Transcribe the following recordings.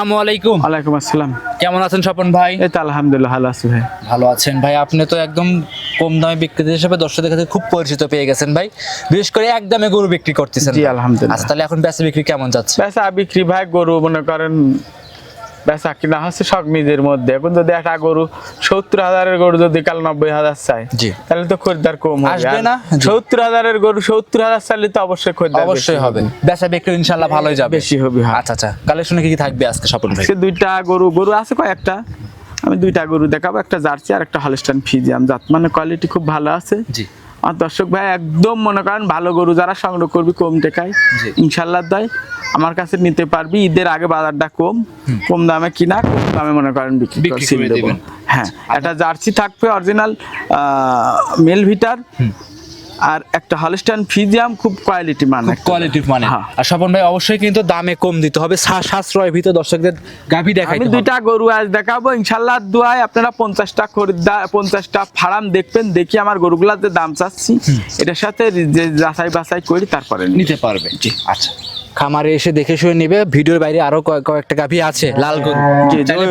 আসসালামু আলাইকুম। ওয়ালাইকুম আসসালাম। কেমন আছেন স্বপন ভাই? এই তো আলহামদুলিল্লাহ ভালো আছি ভাই। ভালো আছেন ভাই আপনি তো একদম কম দামে বিক্রেতা হিসেবে দর্শকদের কাছে খুব পরিচিত পেয়ে গেছেন ভাই। বিশেষ করে এক দামে গরু বিক্রি করতেছেন জি, আলহামদুলিল্লাহ। আচ্ছা তাহলে এখন বেচা বিক্রি কেমন যাচ্ছে? বেচা বিক্রি ভাই গরু মনে করেন বেচা কিনা হচ্ছে সব নিজের মধ্যে। এখন যদি একটা গরু সত্তর হাজারের গরু যদি কাল নব্বই হাজার চাই তাহলে তো খরিদ্দার কম আসবে না? সত্তর হাজারের গরু সত্তর হাজার চাইলে তো অবশ্যই খরিদ্দার অবশ্যই হবে। বেচা বিক্রি ইনশাল্লাহ ভালোই যাবে। বেশি হবে হ্যাঁ। আচ্ছা আচ্ছা। কালেকশনে কি কি থাকবে আজকে স্বপন ভাই? দুইটা গরু গরু আছে কয়েকটা। আমি দুইটা গরু দেখাবো একটা জার্সি আর একটা হলস্টান ফিজিয়াম। জাত মানে কোয়ালিটি খুব ভালো আছে। জি। আর দর্শক ভাই একদম মনে করেন ভালো গরু যারা সংগ্রহ করবি কম টেকায়। ইনশাল্লাহ দেয়। আমার কাছে নিতে পারবি ঈদের আগে বাজারটা কম কম দামে কিনা কম দামে মনে করেন বিক্রি করে। হ্যাঁ একটা জার্সি থাকবে অরিজিনাল মেল ভিটার। আর একটা হলস্টাইন ফিজিয়াম খুব কোয়ালিটি মানে কোয়ালিটি মানে। আর স্বপন ভাই অবশ্যই কিন্তু দামে কম দিতে হবে। সাশ্রয় ভিতর দর্শকদের গাভী দেখাই আমি দুইটা গরু আজ দেখাবো। ইনশাল্লাহ দোয়ায় আপনারা পঞ্চাশটা খরিদ্দার পঞ্চাশটা ফার্ম দেখবেন দেখি আমার গরুগুলাতে যে দাম চাচ্ছি। এটার সাথে যে যাচাই বাছাই করি তারপরে নিতে পারবেন জি আচ্ছা। খামারে এসে দেখে শুয়ে নেবে। ভিডিওর বাইরে আরও কয়েক- কয়েকটা গাভী আছে লাল গরু।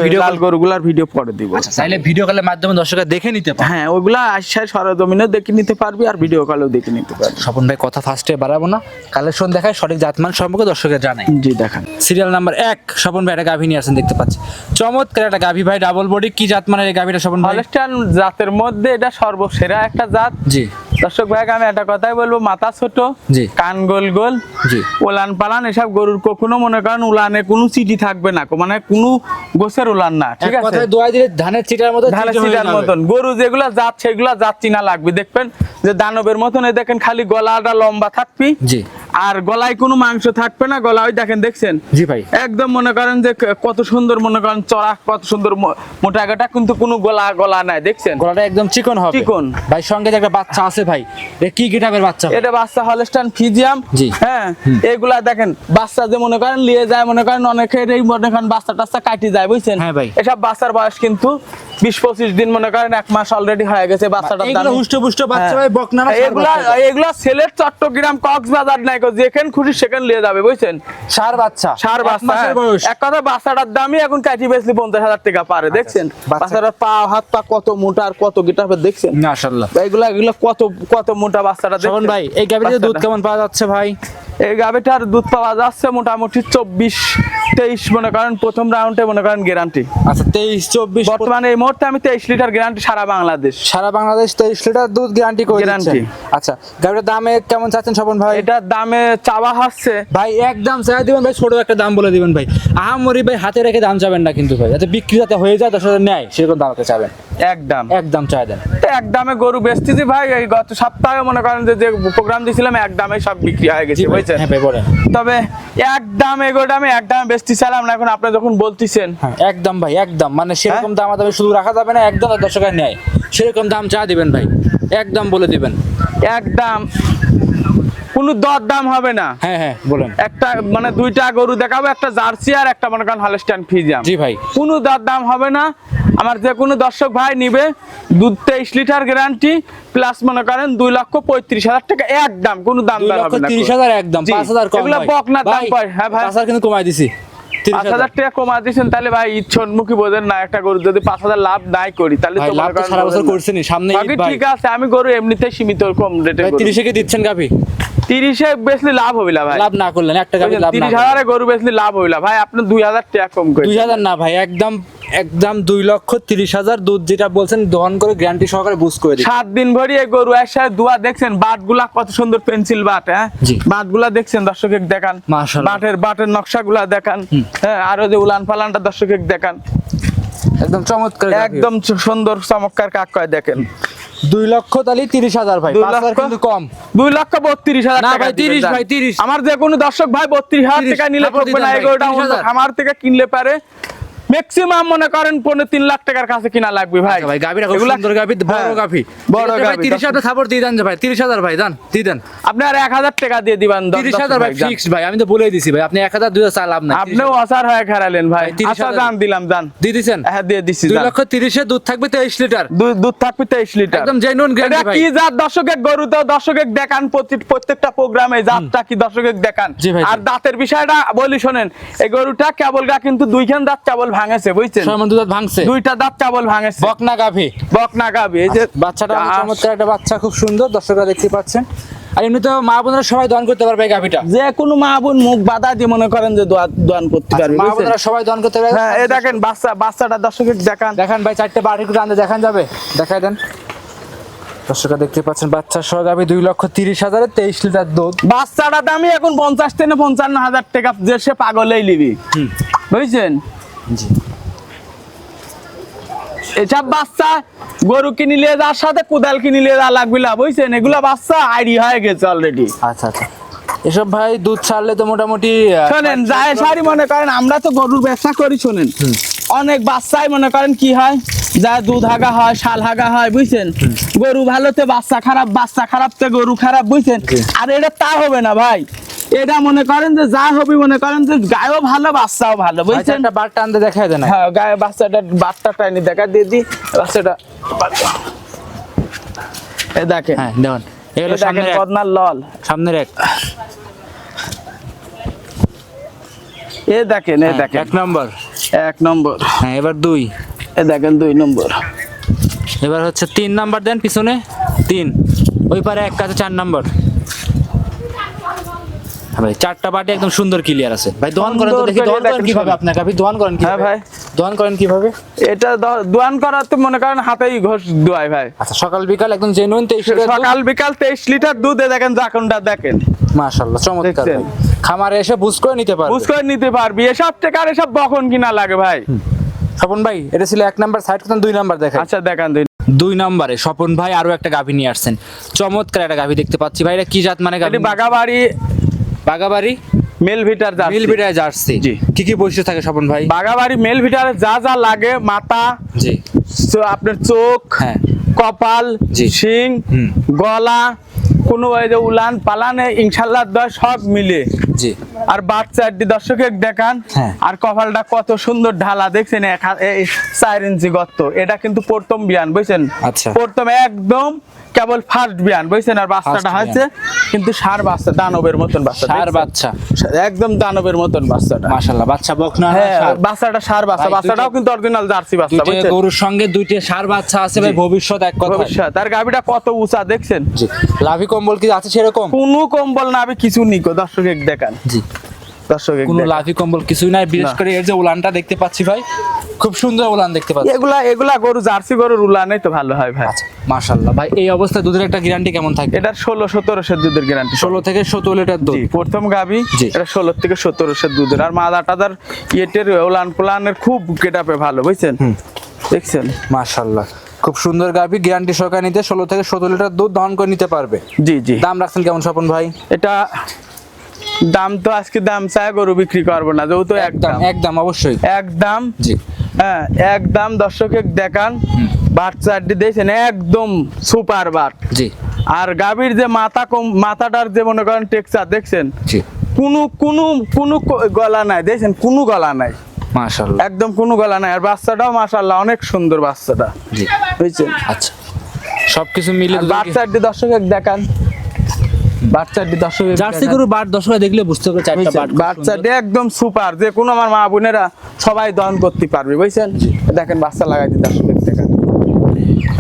ভিডিও লাল গরুগুলার ভিডিও পরে দিব। আচ্ছা চাইলে ভিডিও কলের মাধ্যমে দর্শকরা দেখে নিতে পারে। হ্যাঁ ওগুলা আশায় সরজমিনেও দেখে নিতে পারবি আর ভিডিও কলেও দেখে নিতে পারবি। স্বপন ভাই কথা ফার্স্টে বাড়াবো না। কালেকশন দেখায় সঠিক জাতমান সম্পর্কে দর্শকের জানাই জি দেখান। সিরিয়াল নাম্বার এক স্বপন ভাই একটা গাভী নিয়ে আসেন দেখতে পাচ্ছি। চমৎকার একটা গাভী ভাই ডাবল বডি কি জাত মানের এই গাভীটা স্বপন ভাই? জাতের মধ্যে এটা সর্বসেরা একটা জাত। জি। দর্শক ভাই আমি একটা কথাই বলব মাথা ছোট কান গোল গোল ওলান পালান এসব গরুর কখনো মনে করেন উলানে কোনো চিটি থাকবে না মানে কোনো গোছের উলান না ঠিক আছে? দোয়াই দিলে ধানের চিটার মতো ধানের চিটার মতন গরু যেগুলা জাত সেগুলা জাত চিনা লাগবে দেখবেন যে দানবের মতন দেখেন খালি গলাটা লম্বা থাকবি জি। আর গলায় কোনো মাংস থাকবে না গলা ওই দেখেন দেখছেন? জি ভাই। একদম মনে করেন যে কত সুন্দর মনে করেন চড়া কত সুন্দর মোটা গাটা কিন্তু কোনো গলা গলা নাই দেখছেন? গলাটা একদম চিকন হবে। চিকন। ভাই সঙ্গে একটা বাচ্চা আছে ভাই এটা কি গিটাবের বাচ্চা? এটা বাচ্চা হলস্টান ফিজিয়াম। জি। হ্যাঁ এগুলা দেখেন বাচ্চা যে মনে করেন নিয়ে যায় মনে করেন অনেকের এই মনে করেন বাচ্চা টাচ্চা কাটি যায় বুঝছেন? হ্যাঁ ভাই। এসব বাচ্চার বয়স কিন্তু বিশ পঁচিশ দিন মনে করেন এক মাস অলরেডি হয়ে গেছে বাচ্চাটার এইগুলো হুষ্টপুষ্ট বাচ্চা হ্যাঁ। ভাই বকনা এগুলা এগুলা ছেলের চট্টগ্রাম কক্সবাজার নাই যেখানে খুশি সেখানে নিয়ে যাবে বুঝছেন? ষাঁড় বাচ্চা। সার বাচ্চা হ্যাঁ। এক কথা বাচ্চাটার দামই এখন কাটি বেচলি পঞ্চাশ হাজার টাকা পারে দেখছেন? বাচ্চাটার পা হাত পা কত মোটা আর কত গিটার দেখছেন? মাশাআল্লাহ। এগুলা এগুলা কত কত মোটা বাচ্চাটা দেখছেন? ভাই এই গাভীতে দুধ কেমন পাওয়া যাচ্ছে ভাই? এই গাভিটার দুধ পাওয়া যাচ্ছে মোটামুটি চব্বিশ তেইশ মনে করেন প্রথম রাউন্ডে মনে করেন গ্যারান্টি আচ্ছা তেইশ চব্বিশ বর্তমানে এই মুহূর্তে আমি তেইশ লিটার গ্যারান্টি সারা বাংলাদেশ। সারা বাংলাদেশ তেইশ লিটার দুধ গ্যারান্টি করে। দিচ্ছেন। আচ্ছা গাভীটার দামে কেমন চাচ্ছেন স্বপন ভাই? এটার দামে চাওয়া হচ্ছে। ভাই একদম চাই দিবেন ভাই ছোট একটা দাম বলে দিবেন ভাই। আহামরি ভাই হাতে রেখে দাম চাবেন না কিন্তু ভাই। যাতে বিক্রি যাতে হয়ে যায় তার সাথে নেয় সেরকম দামতে চাবেন। একদম একদম চাই দেন। এক দামে গরু বেচতেছি ভাই এই গত সপ্তাহে মনে করেন যে প্রোগ্রাম দিয়েছিলাম এক দামে সব বিক্রি হয়ে গেছে বুঝছেন? হ্যাঁ ভাই বলেন। তবে এক দাম এগো দামে এক দামে বেচতে চাইলাম না এখন আপনি যখন বলতেছেন। হ্যাঁ একদম ভাই একদম মানে হ্যাঁ? সেরকম দাম দামে শুধু রাখা যাবে না একদম দর্শকের নেয় সেরকম দাম চা দিবেন ভাই একদম বলে দিবেন। এক দাম কোনো দর দাম হবে না। হ্যাঁ হ্যাঁ বলেন। একটা মানে দুইটা গরু দেখাবো একটা জার্সি আর একটা মনে করেন ফিজিয়াম জি ভাই। কোনো দর দাম হবে না। আমার যে কোনো দর্শক ভাই নিবে দুধ তেইশ লিটার গ্যারান্টি প্লাস মনে করেন দুই লক্ষ পঁয়ত্রিশ হাজার টাকা একদম কোনো দাম হবে না তিরিশ হাজার একদম পাঁচ হাজার বকনার দাম পায় হ্যাঁ ভাই। কিন্তু কমাই দিছি। পাঁচ হাজার টাকা কমা দিয়েছেন তাহলে ভাই ইচ্ছন্মুখী বোঝেন না একটা গরু। যদি পাঁচ হাজার লাভ নাই করি তাহলে মনে সারা বছর করছেনি সামনে ঠিক আছে আমি গরু এমনিতে সীমিত কম রেটে তিরিশে কি দিচ্ছেন গাভি? তিরিশে বেশি লাভ হইলা ভাই। লাভ না করলেন একটা গাভি লাভ তিরিশ হাজারে গরু বেচলি লাভ হইলা ভাই আপনি দুই হাজার টাকা কম করে দুই হাজার না ভাই একদম একদম দুই লক্ষ তিরিশ হাজার দুধ যেটা বলছেন দহন করে গ্যারান্টি সহকারে বুঝ করে দিই সাত দিন ভরি এই গরু একসাথে দুয়া দেখছেন বাটগুলা কত সুন্দর পেন্সিল বাট হ্যাঁ। বাটগুলা দেখছেন দর্শক দেখান। বাটের বাটের নকশা গুলা দেখান হ্যাঁ আরও যে উলান পালানটা দর্শক দেখান। একদম চমৎকার একদম সুন্দর চমৎকার কাক কয় দেখেন। দুই লক্ষ তাহলে তিরিশ হাজার ভাই? কিন্তু কম। দুই লক্ষ বত্রিশ হাজার না ভাই, দিবেন। 30 যান। ভাই, 30 আমার যে কোনো দর্শক ভাই বত্রিশ হাজার টাকা নিলে তারপর না এগারোটা আমার থেকে কিনলে পারে। ম্যাক্সিমাম মনে করেন পনেরো তিন লাখ টাকার কাছে কিনা লাগবে ভাই। আচ্ছা ভাই গাভিটা খুব সুন্দর গাভি বড় হ্যাঁ, গাভি। বড় গাভি তিরিশ হাজার সাপোর্ট দিয়ে দেন ভাই তিরিশ হাজার ভাই দেন দিয়ে দেন। আপনি আর এক হাজার টাকা দিয়ে দিবেন তিরিশ হাজার ভাই। ফিক্সড ভাই আমি তো বলেই দিছি ভাই আপনি এক হাজার দুই হাজার লাভ নাই আপনিও অসার হয়ে খেলালেন ভাই। 30 আচ্ছা হাজার- দিলাম জান দিয়ে দিছেন? হ্যাঁ দিয়ে দিচ্ছি দুই লক্ষ তিরিশে দুধ থাকবে তেইশ লিটার। দুধ থাকবে তেইশ লিটার। একদম genuine guarantee এটা ভাই। কি জাত? দর্শকের গরু তো দর্শকের দেখান প্রতি- প্রত্যেকটা প্রোগ্রামে জাতটা কি দর্শকের দেখান। আর দাঁতের বিষয়টা বলি শোনেন এই গরুটা কেবল গা কিন্তু দুইখান দাঁত কেবল ভাঙেছে বুঝছেন? ছয় মন দুধ ভাঙছে। দুইটা দাঁত কেবল ভাঙেছে। বকনা গাভি। বকনা গাবি এই যে বাচ্চাটা চমৎকার একটা বাচ্চা খুব সুন্দর দর্শকরা দেখতে পাচ্ছেন। আর এমনি তো মা বোনরা সবাই দান করতে পারবে গাভিটা। যে কোনো মা বোন মুখ বাধা দিয়ে মনে করেন যে দোয়া- দোয়ান করতে পারবে আচ্ছা, মা বুঝছেন? বোনেরা সবাই দান করতে পারবে? হ্যাঁ এই দেখেন বাচ্চা বাচ্চাটা দর্শকের দেখান। দেখান ভাই চারটে বাড়ি করে আনতে দেখান যাবে? দেখাই দেন। দর্শকরা দেখতে পাচ্ছেন বাচ্চা সহ গাভি দুই লক্ষ তিরিশ হাজারে তেইশ লিটার দুধ। বাচ্চাটা দামি এখন পঞ্চাশ থেকে পঞ্চান্ন হাজার টাকা যে সে পাগলেই লিবি বুঝছেন? জি। এসব বাচ্চা গরু কিনিলে যার সাথে কোদাল কিনিলে যা লাগবে না বুঝছেন? এগুলা বাচ্চা আইডি হয়ে গেছে অলরেডি আচ্ছা আচ্ছা। এসব ভাই দুধ ছাড়লে তো মোটামুটি শোনেন যায় সারি মনে করেন আমরা তো গরুর ব্যবসা করি শোনেন। অনেক বাচ্চাই মনে করেন কি হয় যা দুধ হাগা হয় শাল হাগা হয় বুঝছেন? গরু ভালোতে বাচ্চা খারাপ বাচ্চা খারাপতে গরু খারাপ বুঝছেন? আর এটা তা হবে না ভাই। এটা মনে করেন যে যা হবে মনে করেন যে গায়েও ভালো বাচ্চাও ভালো বুঝছেন? বারটা আনতে দেখাই দেন হ্যাঁ গায়ে বাচ্চাটা বাচ্চা টাইনি দেখা দিয়ে দি বাচ্চাটা এ দেখে হ্যাঁ দেখুন এগুলো সামনের এক। লল। সামনের এক। এ দেখেন এ হ্যাঁ, দেখেন। এক নম্বর। এক নম্বর। হ্যাঁ এবার দুই। এ দেখেন দুই নম্বর। এবার হচ্ছে তিন নাম্বার দেন পিছনে তিন। ওই পারে এক কাছে চার নাম্বার। ভাই চারটা বাটি একদম সুন্দর ক্লিয়ার আছে। ভাই দোয়ান করেন তো দেখি দোয়ান করেন কীভাবে। আপনাকে? আপনি দোয়ান করেন হ্যাঁ কীভাবে? ভাই। দোয়ান করেন কীভাবে? এটা দোয়ান করার তো মনে করেন হাতেই ঘষ দোয়াই ভাই। আচ্ছা সকাল বিকাল একদম জেনুইন তেইশ সকাল বিকাল তেইশ লিটার দুধ দেখেন জাকনটা দেখেন। মাশাআল্লাহ চমৎকার খামারে এসে বুঝ করে নিতে পারবে। বুঝ করে নিতে পারবি। এসব টাকার এসব বখন কিনা লাগে ভাই। স্বপন ভাই এটা ছিল এক নাম্বার সাইড করতেন দুই নাম্বার দেখেন আচ্ছা দেখান দুই দুই নম্বরে স্বপন ভাই আরও একটা গাভী নিয়ে আসছেন। চমৎকার একটা গাভী দেখতে পাচ্ছি ভাই এটা কি জাত মানে গাভী? বাগাবাড়ি বাগাবাড়ি? মেল ভিটার জার্সি। মিল বিটায় জার্সি। জি। কি কি বৈশিষ্ট্য থাকে স্বপন ভাই? বাগাবাড়ি মেল ভিটারে যা যা লাগে মাথা জি। আপনার চোখ হ্যাঁ। কপাল শিং গলা কোনো ওই যে উলান পালানে ইনশাল্লাহ দশ সব মিলে। জি। আর বাচ্চাটি দর্শকে দেখান হ্যাঁ। আর কপালটা কত সুন্দর ঢালা দেখছেন চার ইঞ্চি গর্ত। এটা কিন্তু প্রথম বিয়ান বুঝছেন? আচ্ছা। প্রথম একদম কেবল ফার্স্ট বিয়ান বুঝছেন? আর বাচ্চাটা হয়েছে কিন্তু সার বাচ্চা দানবের মতন বাচ্চা সার বাচ্চা। একদম দানবের মতন বাচ্চাটা। মাশাআল্লাহ বাচ্চা বকনা হ্যাঁ বাচ্চাটা সার বাচ্চা বাচ্চাটাও কিন্তু অরিজিনাল জার্সি বাচ্চা বুঝছেন? গরুর সঙ্গে দুইটা সার বাচ্চা আছে ভাই ভবিষ্যৎ এক কথা ভবিষ্যৎ। আর গাভিটা কত উঁচা দেখছেন? জি। লাভি কম্বল কি আছে সেরকম? কোনো কম্বল না আমি কিছু নিকো দর্শক এক দেখান। জি। দর্শক কোনো লাভি কম্বল কিছুই নাই বিশেষ করে এর যে উলানটা দেখতে পাচ্ছি ভাই। খুব সুন্দর উলান দেখতে পাচ্ছি। এগুলা এগুলা গরু জার্সি গরুর উলানই তো ভালো হয় ভাই। আচ্ছা। মাশাআল্লাহ। ভাই এই অবস্থায় দুধের একটা গ্যারান্টি কেমন থাকবে এটার ষোলো সতেরোশো দুধের গ্যারান্টি ষোলো থেকে সতেরো লিটার দুধ। প্রথম গাবি। এটা ষোলো থেকে সতেরোশো দুধের। আর মাদা টাদার ইয়েটের ওলান পোলানের খুব গেটাপে ভালো বুঝছেন? দেখছেন? মাশাআল্লাহ। খুব সুন্দর গাভি গ্যারান্টি সহকারে নিতে ষোলো থেকে সতেরো লিটার দুধ দহন করে নিতে পারবে। জি জি। দাম রাখছেন কেমন স্বপন ভাই? এটা দাম তো আজকে দাম চায় গরু বিক্রি করব না যেহেতু একদম একদম। একদম অবশ্যই। একদম জি। হ্যাঁ একদম দর্শকে দেখান। বাচ্চাটি দেখছেন একদম সুপার বাট জি। আর গাভীর যে মাথা কম মাথাটার যে মনে করেন টেক্সচার দেখছেন? জি। কোনো কোনো কোনো গলা নাই দেখছেন? কোনো গলা নাই। মাশাআল্লাহ। একদম কোনো গলা নাই। আর বাচ্চাটাও মাশাল্লাহ অনেক সুন্দর বাচ্চাটা। জি। বুঝছেন? আচ্ছা। সবকিছু মিলে বাচ্চাটি দর্শক দেখান। বাচ্চাটি দর্শক জার্সি গরু বাট দশটা দেখলে বুঝতে পারবে চারটা বাট বাচ্চাটি একদম সুপার। যে কোনো আমার মা বোনেরা সবাই দহন করতে পারবে বুঝছেন? দেখেন বাচ্চা লাগাই দিই দর্শক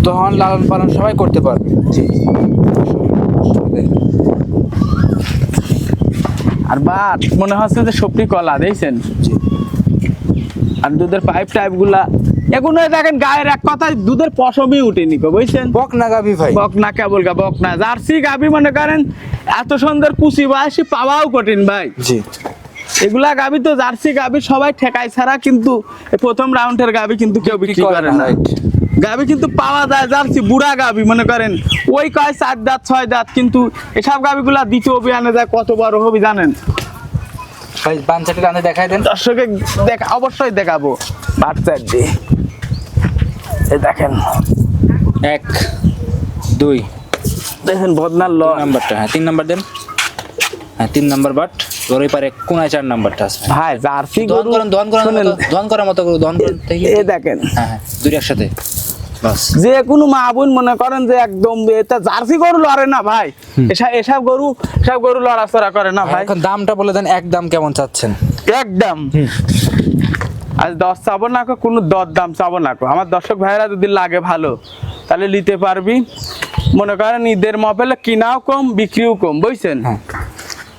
দহন লালন পালন সবাই করতে পারবে। জি। আর বাট মনে হচ্ছে যে সবটি কলা দেখছেন? আর দুধের পাইপ টাইপগুলা এগুলো দেখেন গায়ের এক কথায় দুধের পশমই উঠেনি গো, বুঝছেন? বক না গাভি ভাই। বক না কেবল গা বক না। জার্সি গাবি মনে করেন এত সুন্দর কুচি বয়সী পাওয়াও কঠিন ভাই। জি। এগুলা গাবি তো জার্সি গাবি সবাই ঠেকায় ছাড়া কিন্তু প্রথম রাউন্ডের গাবি কিন্তু কেউ বিক্রি করে না. গাবি কিন্তু পাওয়া যায় জার্সি বুড়া গাবি মনে করেন। ওই কয় চার দাঁত ছয় দাঁত কিন্তু এসব গাবিগুলা দ্বিতীয় অভিযানে যায় কত বড় হবে জানেন? ভাই বাঞ্চাটি রান্ধে দেখাই দেন। দর্শকে দেখা অবশ্যই দেখাবো বাচ্চার দেখেন। এক দুই। দেখেন বদনার ল নাম্বারটা হ্যাঁ তিন নাম্বার দেন। হ্যাঁ তিন নাম্বার বাট ওর ওই পারে কোনায় চার নাম্বারটা আছে। ভাই জার্সি দহন করেন দহন করার শোনেন, দহন করার মতো করে দহন করেন। এ দেখেন। হ্যাঁ হ্যাঁ দুই একসাথে। যে কোনো মা বোন মনে করেন যে একদম এটা জার্সি গরু লড়ে না ভাই। এসব এসব গরু সব গরু লড়াচড়া করে না ভাই। এখন দামটা বলে দেন এক দাম কেমন চাচ্ছেন? একদম আজ দশ চাবো না কোনো দর দাম চাবো না। আমার দর্শক ভাইরা যদি লাগে ভালো তাহলে নিতে পারবি। মনে করেন ঈদের মপেলে কিনাও কম বিক্রিও কম বুঝছেন? হ্যাঁ।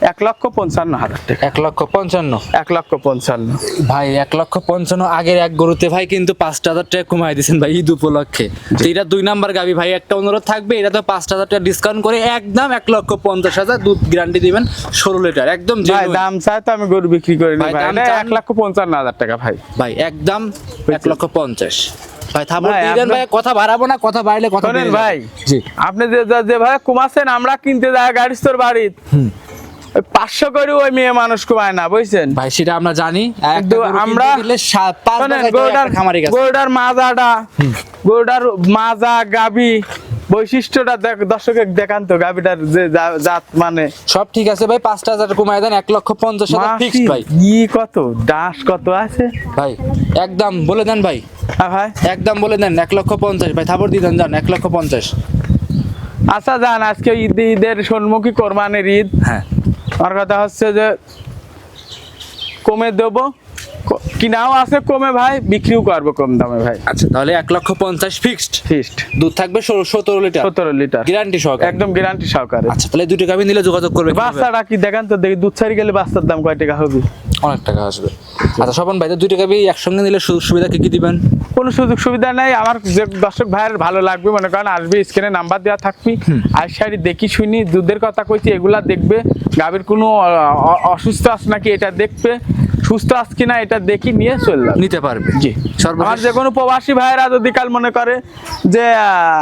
এক লক্ষ পঞ্চান্ন হাজার টাকা। এক লক্ষ পঞ্চান্ন। এক লক্ষ পঞ্চান্ন। ভাই এক লক্ষ পঞ্চান্ন আগের এক গরুতে। ভাই কিন্তু পাঁচটা হাজার টাকা কমাই দিয়েছেন ভাই ঈদ উপলক্ষে। তো এটা দুই নাম্বার গাবি। ভাই একটা অনুরোধ থাকবে এটা তো পাঁচটা হাজার টাকা ডিসকাউন্ট করে একদম এক লক্ষ পঞ্চাশ হাজার দুধ গ্যারান্টি দিবেন ষোলো লিটার একদম ভাই দাম চাই তো আমি গরু বিক্রি করি না ভাই? এক লক্ষ পঞ্চান্ন হাজার টাকা ভাই। ভাই একদম এক লক্ষ পঞ্চাশ। ভাই থাপড় ভাই, কথা বাড়াবো না কথা বাড়লে কথা ভাই জি। আপনি যে যে- ভাই কমাচ্ছেন আমরা কিনতে যাই গাড়ি তোর বাড়ির। ওই পাঁচশো করে ওই মেয়ে মানুষ কমায় না বুঝছেন? ভাই সেটা আমরা জানি। আমরা গরুটার মাজাটা গরুটার মাজা গাবি বৈশিষ্ট্যটা দর্শকের দেখান তো গাবিটার যে জাত মানে। সব ঠিক আছে ভাই পাঁচটা হাজার কমায় দেন এক লক্ষ পঞ্চাশ হাজার ফিক্সড ভাই। ই কত? দাস কত আছে? ভাই একদম বলে দেন ভাই। হ্যাঁ ভাই। একদম বলে দেন এক লক্ষ পঞ্চাশ। ভাই থাপড় দিয়ে দেন যান এক লক্ষ পঞ্চাশ। আচ্ছা যান আজকে ঈদ ঈদের সন্মুখী কোরবানির ঈদ। হ্যাঁ। আমার কথা হচ্ছে যে কমে দেব। কিনাও আছে কমে ভাই বিক্রিও করব কম দামে ভাই। আচ্ছা তাহলে এক লক্ষ পঞ্চাশ ফিক্সড ফিক্সড দুধ থাকবে সতেরো লিটার। সতেরো লিটার। গ্যারান্টি সহকারে। একদম গ্যারান্টি সহকারে। আচ্ছা তাহলে দুটো টাকা নিলে যোগাযোগ করবে? বাচ্চাটা কি দেখেন তো দেখি দুধ ছাড়ি গেলে বাচ্চার দাম কয় টাকা হবে? অনেক টাকা আসবে। আচ্ছা স্বপন ভাই তো দুটো বিয়ে একসঙ্গে নিলে সুযোগ সুবিধা কি কি দিবেন? কোনো সুযোগ সুবিধা নাই। আমার যে দর্শক ভাইয়ের ভালো লাগবে মনে করেন আসবে স্ক্রিনে নাম্বার দেওয়া থাকবি। আর শাড়ি দেখি শুনি দুধের কথা কইছি এগুলা দেখবে। গাভীর কোনো অসুস্থ আছে নাকি এটা দেখবে। সুস্থ আছে কিনা এটা দেখি নিয়ে চলে যাবে। নিতে পারবে। জি। আমার সর্বশেষ যে কোনো প্রবাসী ভাইয়েরা যদি কাল মনে করে যে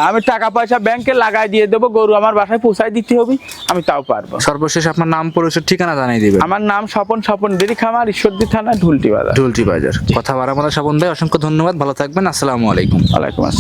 আমি টাকা পয়সা ব্যাংকে লাগাই দিয়ে দেবো গরু আমার বাসায় পৌঁছায় দিতে হবে আমি তাও পারব। সর্বশেষ আপনার নাম পরিচয় ঠিকানা জানিয়ে দিবেন। আমার নাম স্বপন স্বপন দেরি খামার ঈশ্বরদী থানা ঢুলটি বাজার। ঢুলটি বাজার। কথা বারামদা স্বপন ভাই অসংখ্য ধন্যবাদ ভালো থাকবেন আসসালামু আলাইকুম। ওয়ালাইকুম আসসালাম।